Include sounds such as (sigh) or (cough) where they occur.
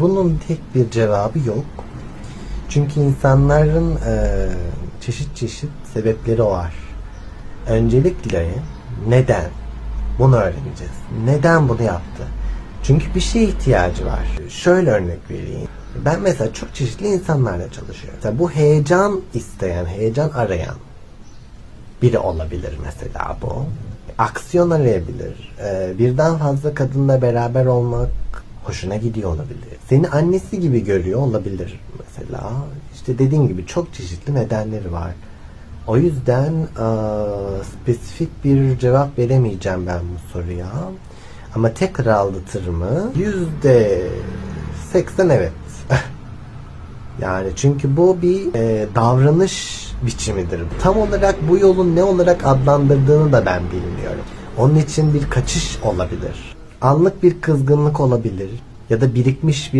bunun tek bir cevabı yok. Çünkü insanların e, çeşit çeşit sebepleri var. Öncelikle neden? Bunu öğreneceğiz. Neden bunu yaptı? Çünkü bir şeye ihtiyacı var. Şöyle örnek vereyim. Ben mesela çok çeşitli insanlarla çalışıyorum. Mesela bu heyecan isteyen, heyecan arayan biri olabilir mesela bu. Aksiyon arayabilir. Ee, birden fazla kadınla beraber olmak hoşuna gidiyor olabilir. Seni annesi gibi görüyor olabilir mesela. İşte dediğim gibi çok çeşitli nedenleri var. O yüzden eee, spesifik bir cevap veremeyeceğim ben bu soruya. Ama tekrar aldatır mı? Yüzde seksen evet. (laughs) Yani çünkü bu bir e, davranış biçimidir. Tam olarak bu yolun ne olarak adlandırdığını da ben bilmiyorum. Onun için bir kaçış olabilir. Anlık bir kızgınlık olabilir ya da birikmiş bir